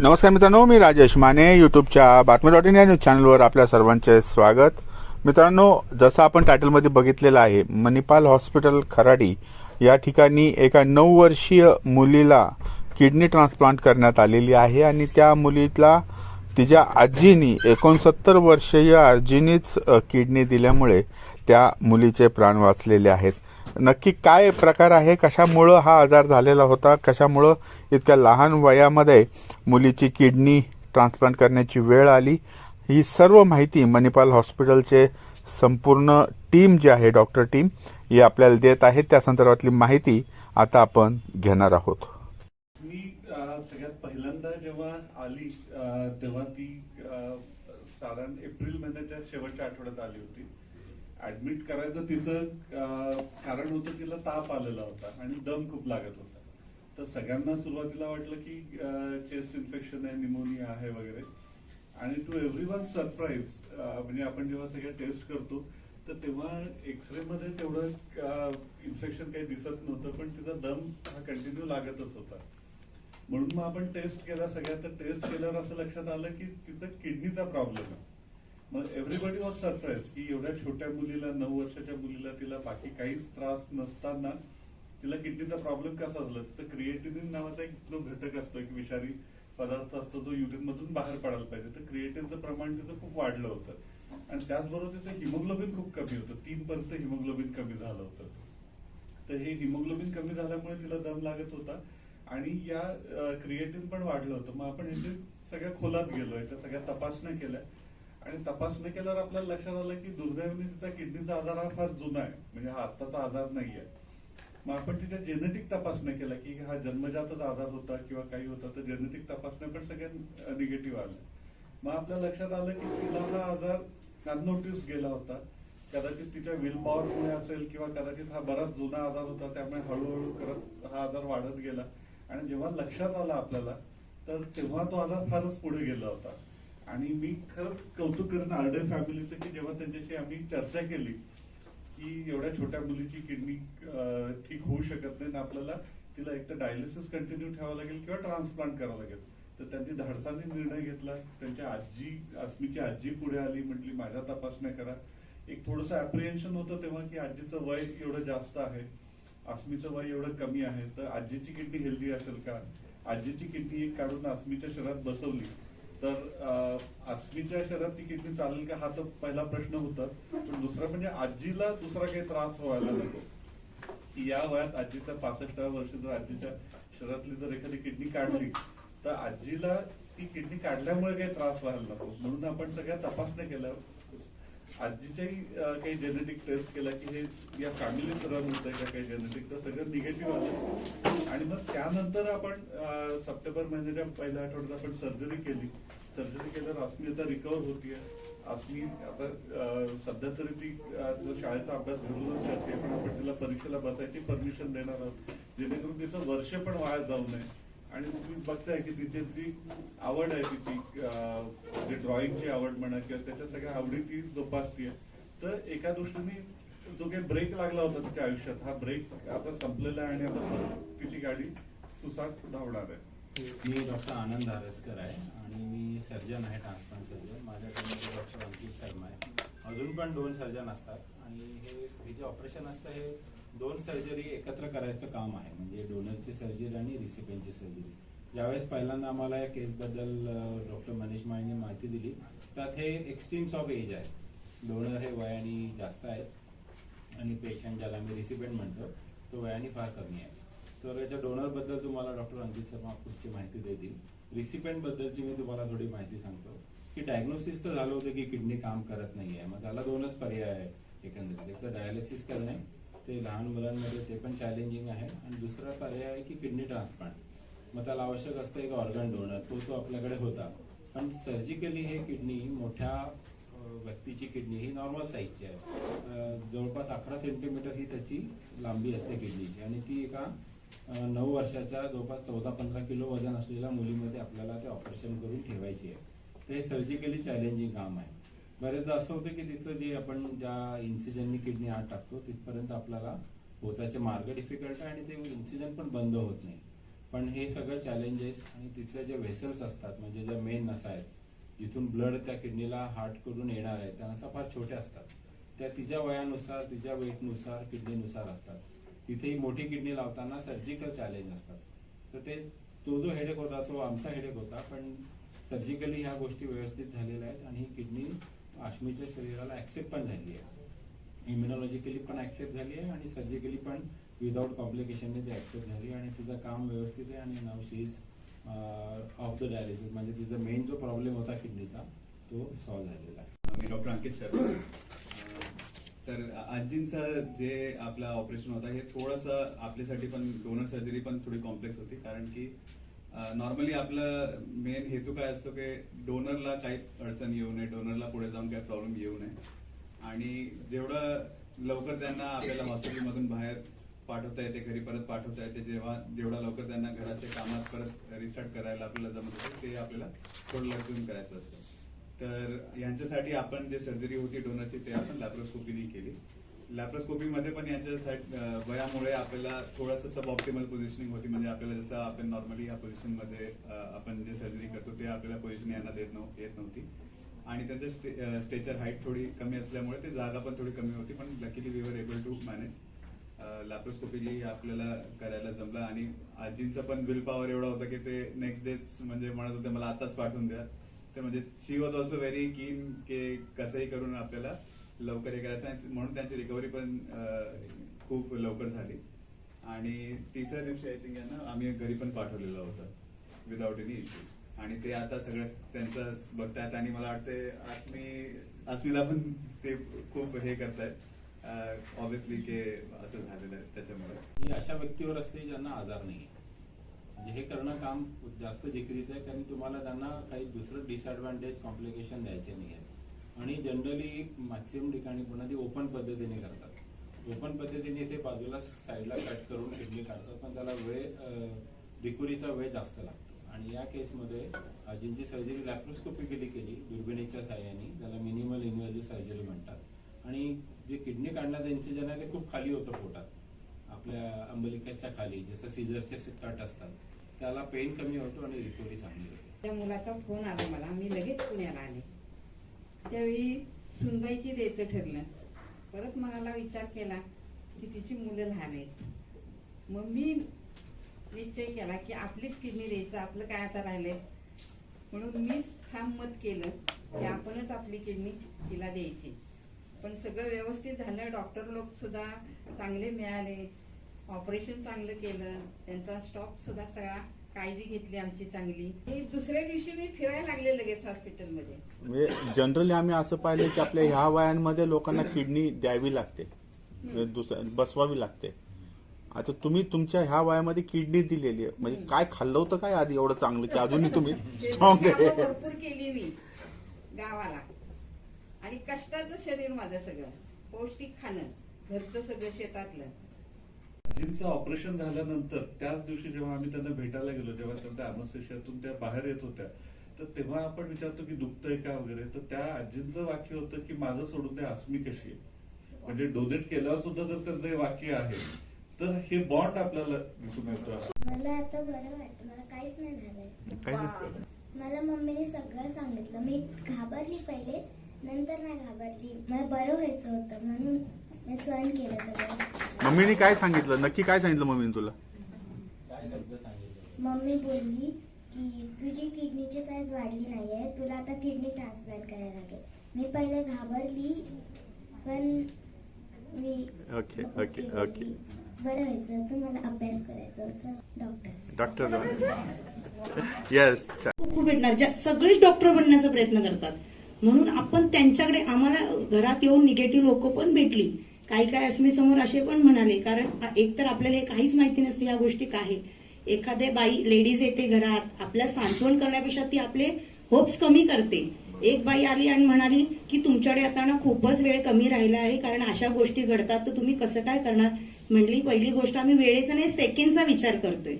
नमस्कार मित्रांनो मी राजेश माने युट्यूबच्या बातमी डॉट इन या न्यूज चॅनलवर आपल्या सर्वांचे स्वागत. मित्रांनो जसं आपण टायटलमध्ये बघितलेलं आहे मणिपाल हॉस्पिटल खराडी या ठिकाणी एका नऊ वर्षीय मुलीला किडनी ट्रान्सप्लांट करण्यात आलेली आहे आणि त्या मुलीला तिच्या आजीनी एकोणसत्तर वर्षीय आजीनीच किडनी दिल्यामुळे त्या मुलीचे प्राण वाचलेले आहेत. नक्की काय प्रकार आहे? कशामुळं हा आजार झालेला होता? कशामुळं इतक्या लहान वयामध्ये मुलीची किडनी ट्रान्सप्लांट करण्याची वेळ आली? ही सर्व माहिती मणिपाल हॉस्पिटलचे संपूर्ण टीम जी आहे डॉक्टर टीम ही आपल्याला देत आहे त्या संदर्भातली माहिती आता आपण घेणार आहोत. मी सगळ्यात पहिल्यांदा जेव्हा आली तेव्हा ती साधारण एप्रिल महिन्याच्या शेवटच्या आठवड्यात आली होती. ऍडमिट करायचं तिचं कारण होतं तिला ताप आलेला होता आणि दम खूप लागत होता. तर सगळ्यांना सुरुवातीला वाटलं की चेस्ट इन्फेक्शन आहे निमोनिया आहे वगैरे. आणि टू एव्हरी वन सरप्राईज म्हणजे आपण जेव्हा सगळ्या टेस्ट करतो तर तेव्हा एक्सरे मध्ये तेवढं इन्फेक्शन काही दिसत नव्हतं पण तिचा दम हा कंटिन्यू लागतच होता. म्हणून मग आपण टेस्ट केला सगळ्या. तर टेस्ट केल्यावर असं लक्षात आलं की तिचा किडनीचा प्रॉब्लेम आहे. मग एव्हरीबडी वॉज सरप्राईज की एवढ्या छोट्या मुलीला नऊ वर्षाच्या मुलीला तिला बाकी काहीच त्रास नसताना तिला किडनीचा प्रॉब्लेम कसा झाला तिचं क्रिएटिनिन नावाचा एक जो घटक असतो एक विषारी पदार्थ असतो तो युरिन मधून बाहेर पडायला पाहिजे. तर क्रिएटिनचं प्रमाण तिचं खूप वाढलं होतं. आणि त्याचबरोबर तिचं हिमोग्लोबिन खूप कमी होतं. तीन पर्यंत हिमोग्लोबिन कमी झालं होतं. तर हे हिमोग्लोबिन कमी झाल्यामुळे तिला दम लागत होता. आणि या क्रिएटिन पण वाढलं होतं. मग आपण ह्याचे सगळ्या खोलात गेलो याच्या सगळ्या तपासण्या केल्या. आणि तपासणी केल्यावर आपल्याला लक्षात आलं की दुर्दैवाने तिचा किडनीचा आजार हा फार जुना आहे. म्हणजे हा आत्ताचा आजार नाहीये. मग आपण तिच्या जेनेटिक तपासण्या केल्या की हा जन्मजातच आजार होता किंवा काही होता तर जेनेटिक तपासण्या पण सगळ्या निगेटिव्ह आल्या मग आपल्या लक्षात आलं की तिला हा आजार अननोटीस गेला होता. कदाचित तिच्या विल पॉवरमुळे असेल किंवा कदाचित हा बराच जुना आजार होता त्यामुळे हळूहळू करत हा आजार वाढत गेला. आणि जेव्हा लक्षात आला आपल्याला तर तेव्हा तो आजार फारच पुढे गेला होता. आणि मी खरंच कौतुक करत आर्डर फॅमिलीचं की जेव्हा त्यांच्याशी आम्ही चर्चा केली की एवढ्या छोट्या मुलीची किडनी ठीक होऊ शकत नाही आणि आपल्याला तिला एक तर डायलिसिस कंटिन्यू ठेवावं लागेल किंवा ट्रान्सप्लांट करावं लागेल. तर त्यांनी धाडसाने निर्णय घेतला. त्यांच्या आजी अस्मीची आजी पुढे आली म्हटली माझ्या तपासण्या करा. एक थोडस अप्रिहेन्शन होतं तेव्हा की आजीचं वय एवढं जास्त आहे. अस्मीचं वय एवढं कमी आहे. तर आजीची किडनी हेल्दी असेल का? आजीची किडनी एक काढून अस्मीच्या शरीरात बसवली. तर अं, शहरात ती किडनी चालेल का हा तर पहिला प्रश्न होता. पण दुसरा म्हणजे आजीला दुसरा काही त्रास व्हायला नको. की या वयात आजीच्या पासष्टाव्या वर्षी जर आजीच्या शरीरातली जर एखादी किडनी काढली तर आजीला ती किडनी काढल्यामुळे काही त्रास व्हायला नको. म्हणून आपण सगळ्या तपासण्या केल्या. आजीच्याही काही जेनेटिक टेस्ट केला की हे या फॅमिलीत रन होत आहे का काही जेनेटिक तर सगळं निगेटिव्ह आलं. आणि मग त्यानंतर आपण सप्टेंबर महिन्याच्या पहिल्या आठवड्यात आपण सर्जरी केली. सर्जरी केल्यावर अस्मी आता रिकवर होतीये. अस्मी आता सध्या तरी ती शाळेचा अभ्यास घरूनच करते पण आपण तिला परीक्षेला बसायची परमिशन देणार आहोत. जेणेकरून तिचं वर्ष पण वाया जाऊ नये. आणि तुम्ही बघताय की तिथे जी आवड आहे तिची म्हणजे ड्रॉइंगची आवड म्हणा किंवा त्याच्या सगळ्या आवडी ती जोपासतीये तर एका दृष्टीने जो काही ब्रेक लागला होता तिच्या आयुष्यात हा ब्रेक आता संपलेला आहे आणि आता तिची गाडी सुसाट धावणार आहे. मी डॉक्टर आनंद आरसकर आहे आणि मी सर्जन आहे ट्रान्सप्लांट सर्जन माझ्याकडे डॉक्टर अंकित शर्मा आहे. अजून पण दोन सर्जन असतात आणि हे हे जे ऑपरेशन असतं हे दोन सर्जरी एकत्र करायचं काम आहे. म्हणजे डोनरची सर्जरी आणि रिसिपेंटची सर्जरी ज्यावेळेस पहिल्यांदा आम्हाला या केसबद्दल डॉक्टर मनीष माळीने माहिती दिली त्यात हे एक्स्ट्रीम्स ऑफ एज आहे. डोनर हे वयाने जास्त आहेत आणि पेशंट ज्याला आम्ही रिसिपेंट म्हणतो तो वयाने फार कमी आहे. तर याच्या डोनरबद्दल तुम्हाला डॉक्टर अंकित शर्मा पुढची माहिती देतील. रिसिपेंट बद्दलची मी तुम्हाला थोडी माहिती सांगतो. की डायग्नोसिस तर झालं होतं की किडनी काम करत नाहीये. मग त्याला दोनच पर्याय आहे एकंदरीत. एक तर डायलिसिस करणे ते लहान मुलांमध्ये ते पण चॅलेंजिंग आहे. आणि दुसरा पर्याय आहे की किडनी ट्रान्सप्लांट मग त्याला आवश्यक असतं एक ऑर्गन डोनर तो तो आपल्याकडे होता. पण सर्जिकली हे किडनी मोठ्या व्यक्तीची किडनी ही नॉर्मल साईजची आहे. जवळपास अकरा सेंटीमीटर ही त्याची लांबी असते किडनीची आणि ती एका नऊ वर्षाच्या जवळपास चौदा पंधरा किलो वजन असलेल्या मुलीमध्ये आपल्याला ते ऑपरेशन करून ठेवायची आहे. ते सर्जिकली चॅलेंजिंग काम आहे. बरेचदा असं होतं की तिथं जे आपण ज्या इन्सिजननी किडनी आत टाकतो तिथपर्यंत आपल्याला पोचायचे मार्ग डिफिकल्ट आहे आणि ते इन्सिजन पण बंद होत नाही. पण हे सगळं चॅलेंजेस आणि तिथल्या जे व्हेसल्स असतात म्हणजे ज्या मेन नसा आहेत जिथून ब्लड त्या किडनीला हार्ट करून येणार आहे त्या नसा फार छोट्या असतात. त्या तिच्या वयानुसार तिच्या वेटनुसार किडनीनुसार असतात. तिथेही मोठी किडनी लावताना सर्जिकल चॅलेंज असतात. तर ते तो जो हेडेक होता तो आमचा हेडेक होता पण सर्जिकली ह्या गोष्टी व्यवस्थित झालेल्या आहेत आणि ही किडनी आश्मीच्या शरीराला ऍक्सेप्ट पण झाली आहे. इम्युनॉलॉजिकली पण ऍक्सेप्ट झाली आहे आणि सर्जिकली पण विदाऊट कॉम्प्लिकेशनने ती ऍक्सेप्ट झाली आणि तिचं काम व्यवस्थित आहे आणि नाव she is off the dialysis म्हणजे तिचा मेन जो प्रॉब्लेम होता किडनीचा तो सॉल्व्ह झालेला आहे. मी डॉक्टर अंकित शर्मा तर आजींचं जे आपलं ऑपरेशन होता हे थोडंसं आपल्यासाठी पण डोनर सर्जरी पण थोडी कॉम्प्लेक्स होती कारण की नॉर्मली आपलं मेन हेतू काय असतो की डोनरला काही अडचण येऊ नये डोनरला पुढे जाऊन काही प्रॉब्लेम येऊ नये. आणि जेवढं लवकर त्यांना आपल्याला हॉस्पिटलमधून बाहेर पाठवता येते घरी परत पाठवता येते जेव्हा जेवढा लवकर त्यांना घराच्या कामात परत रिस्टार्ट करायला आपल्याला जमत असतं ते आपल्याला थोडं लक्ष करायचं असतं. तर यांच्यासाठी आपण जे सर्जरी होती डोनरची ते आपण लॅप्रोस्कोपीने केली. लॅप्रोस्कोपीमध्ये पण याच्या साईड वयामुळे आपल्याला थोडंसं सब ऑप्टिमल पोझिशनिंग होती. म्हणजे आपल्याला जसं आपण नॉर्मली या पोझिशनमध्ये मध्ये आपण जे सर्जरी करतो ते आपल्याला पोझिशन यांना देत नव्ह येत नव्हती. आणि त्यांचं स्टे, स्टेचर हाईट थोडी कमी असल्यामुळे ते जागा पण थोडी कमी होती. पण luckily we were able to manage laparoscopy आपल्याला करायला जमलं. आणि आजींचं पण विल पॉवर एवढा होता की ते नेक्स्ट डेच म्हणजे म्हणत होते मला आताच पाठवून द्या. ते म्हणजे शी वॉज ऑल्सो व्हेरी कीन की कसंही करून आपल्याला लवकर हे करायचं आणि म्हणून त्यांची रिकव्हरी पण खूप लवकर झाली. आणि तिसऱ्या दिवशी आय थिंक यांना आम्ही घरी पण पाठवलेलं होतं विदाउट एनी इश्यू आणि ते आता सगळं त्यांचं बघतायत आणि मला वाटते आत्मी आसमीला पण ते खूप हे करतायत. ऑब्विसली की असं झालेलं आहे त्याच्यामुळे. ही अशा व्यक्तीवर असते ज्यांना आजार नाही म्हणजे हे करणं काम जास्त जिकरीचं आहे कारण तुम्हाला त्यांना काही दुसरं डिसएडव्हान्टेज कॉम्प्लिकेशन द्यायचे नाही आहे आणि जनरली मॅक्सिमम ठिकाणी पुन्हा ती ओपन पद्धतीने करतात. ओपन पद्धतीने ते बाजूला साईडला कट करून किडनी काढतात पण त्याला वेळ रिकुरीचा वेळ जास्त लागतो. आणि या केसमध्ये ज्यांची सर्जरी लॅप्रोस्कोपी केली केली दुर्बिणीच्या साह्याने त्याला मिनिमल इन्व्हेजिव्ह सर्जरी म्हणतात. आणि जे किडनी काढणार त्यांचे ज्यांना ते खूप खाली होतं पोटात आपल्या अंबलिकाच्या खाली जसं सिझरचे कट असतात त्याला पेन कमी होतो आणि रिकव्हरी चांगली होते. त्या मुलाचा फोन आला मला मी लगेच पुण्याला आले. त्यावेळी सुनबाईची द्यायचं ठरलं. परत मनाला विचार केला की तिची मुलं लहान आहेत. मग मी निश्चय केला की आपलीच किडनी द्यायचं आपलं काय आता राहिलंय? म्हणून मी ठाम मत केलं की आपणच आपली किडनी तिला द्यायची. पण सगळं व्यवस्थित झालं. डॉक्टर लोक सुद्धा चांगले मिळाले. ऑपरेशन चांगलं केलं. त्यांचा स्टॉक सुद्धा सगळा काळजी घेतली आमची चांगली. आणि दुसऱ्या दिवशी मी फिरायला लागले लगेच हॉस्पिटलमध्ये. म्हणजे जनरली आम्ही असं पाहिलं की आपल्या ह्या वयांमध्ये लोकांना किडनी द्यावी लागते. म्हणजे दुसऱ्या बसवावी लागते. आता तुम्ही तुमच्या ह्या वयामध्ये किडनी दिलेली आहे. म्हणजे काय खाल्लं होतं काय आधी एवढं चांगलं की अजूनही तुम्ही स्ट्रॉंग कामं आहे भरपूर केली मी गावाला. आणि कष्टाचं शरीर माझं सगळं. पौष्टिक खाणं घरचं सगळं शेतातलं. आजींचं ऑपरेशन झाल्यानंतर त्याच दिवशी जेव्हा आम्ही त्यांना भेटायला गेलो जेव्हा त्यांच्या अमस्येशातून त्या बाहेर येत होत्या तर तेव्हा आपण विचारतो की दुखतंय का वगैरे? तर त्या आजींचं वाक्य होतं की माझं सोडून द्या अस्मी कशी आहे? म्हणजे डोनेट केल्यावर सुद्धा जर त्यांचं हे वाक्य आहे. तर हे बॉन्ड आपल्याला दिसून येतो. मला आता बरं वाटतं मला काहीच नाही झालंय. मला मम्मीने सगळं सांगितलं. मी घाबरली पहिले नंतर नाही घाबरली. मला बरं व्हायचं होतं म्हणून सहन केलं सगळं. मम्मीने काय सांगितलं? नक्की काय सांगितलं मम्मीने तुला? काय शब्द सांगितलं मम्मी बोलली की तुझी किडनीची साईज वाढली नाहीये. तुला आता किडनी ट्रान्सप्लांट करायला लागेल. मी पहिले घाबरली पण मी ओके ओके. ओके बरं व्हायचं. मला अभ्यास करायचा होता. डॉक्टर डॉक्टर येस खूप भेटणार. ज्या सगळेच डॉक्टर बनण्याचा प्रयत्न करतात. म्हणून आपण त्यांच्याकडे आम्हाला घरात येऊन निगेटिव्ह लोक पण भेटली. काही काय अस्मी समोर असे पण म्हणाले कारण एक तर आपल्याला काहीच माहिती नसते या गोष्टी काय एखादे बाई लेडीज येते घरात आपल्या सांत्वन करण्यापेक्षा ती आपले होप्स कमी करते. एक बाई आली आणि म्हणाली की तुमच्याकडे आता ना खूपच वेळ कमी राहिला आहे कारण अशा गोष्टी घडतात तर तुम्ही कसं काय करणार? म्हणली पहिली गोष्ट आम्ही वेळेचा नाही सेकंडचा विचार करतोय.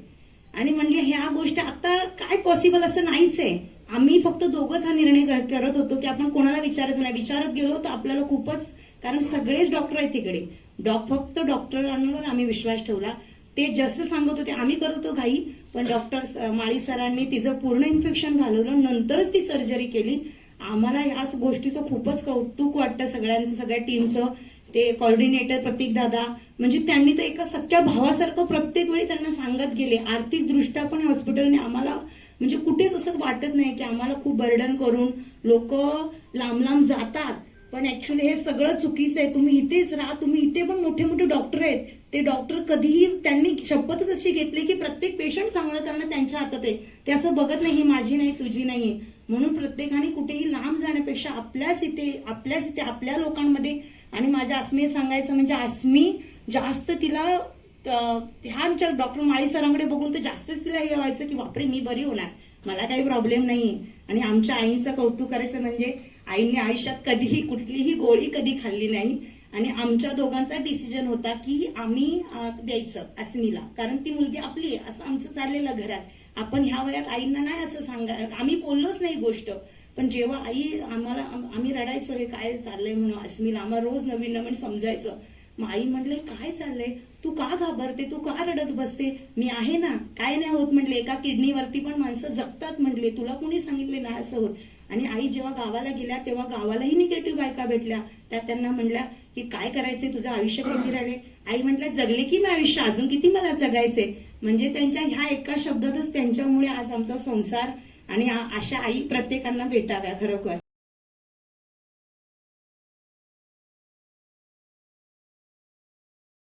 आणि म्हणली ह्या गोष्टी आता काय पॉसिबल असं नाहीच आहे. आम्ही फक्त दोघंच हा निर्णय करत होतो की आपण कोणाला विचारायचं नाही. विचारत गेलो तर आपल्याला खूपच कारण सगळेच डॉक्टर आहेत तिकडे. डॉक फक्त डॉक्टरांवर आम्ही विश्वास ठेवला. ते जास्त सांगत होते आम्ही करतो घाई पण डॉक्टर माळी सरांनी तिचं पूर्ण इन्फेक्शन घालवलं. नंतरच ती सर्जरी केली. आम्हाला या गोष्टीचं खूपच कौतुक वाटतं सगळ्यांचं सगळ्या टीमचं ते कॉर्डिनेटर प्रतीक दादा म्हणजे त्यांनी तर एका सख्या भावासारखं प्रत्येक वेळी त्यांना सांगत गेले. आर्थिक दृष्ट्या पण हॉस्पिटलने आम्हाला म्हणजे कुठेच असं वाटत नाही की आम्हाला खूप बर्डन करून लोक लांब लांब जातात. पण ऍक्च्युली हे सगळं चुकीचं आहे. तुम्ही इथेच राहा. तुम्ही इथे पण मोठे मोठे डॉक्टर आहेत. ते डॉक्टर कधीही त्यांनी शपथच अशी घेतली की प्रत्येक पेशंट चांगलं करणं त्यांच्या हातात आहे. ते असं बघत नाही ही माझी नाही तुझी नाही म्हणून प्रत्येकाने कुठेही लांब जाण्यापेक्षा आपल्याच इथे आपल्याच इथे आपल्या लोकांमध्ये आणि माझ्या आसमी सांगायचं म्हणजे आसमी जास्त तिला ह्या आमच्या डॉक्टर माळी सरांकडे बघून तर जास्तच तिला हे व्हायचं की बापरे मी बरी होणार. मला काही प्रॉब्लेम नाही आणि आमच्या आईचं कौतुक करायचं म्हणजे आईने आयुष्यात कधीही कुठलीही गोळी कधी खाल्ली नाही. आणि आमच्या दोघांचा डिसिजन होता की आम्ही द्यायचं अस्मीला कारण ती मुलगी आपली आहे असं आमचं चाललेलं घरात. आपण ह्या वयात आईंना नाही असं सांगा आम्ही बोललोच नाही गोष्ट. पण जेव्हा आई आम्हाला आम्ही रडायचो हे काय चाललंय म्हणून अस्मीला आम्हाला रोज नवीन नवीन समजायचं. मग आई म्हटले काय चाललंय? तू का घाबरते? तू का रडत बसते? मी आहे ना काय नाही होत? म्हटले एका किडनीवरती पण माणसं जगतात म्हटले तुला कोणी सांगितले नाही असं होत. आणि आई जेव्हा गावाला गेल्या तेव्हा गावालाही निगेटिव्ह बायका भेटल्या. त्या त्यांना म्हणल्या की काय करायचंय? तुझं आयुष्य किती राहिले? आई म्हटल्या जगले की मी आयुष्य? अजून किती मला जगायचंय? म्हणजे त्यांच्या ह्या एका शब्दातच त्यांच्यामुळे आज आमचा संसार आणि अशा आई प्रत्येकांना भेटाव्या खरोखर.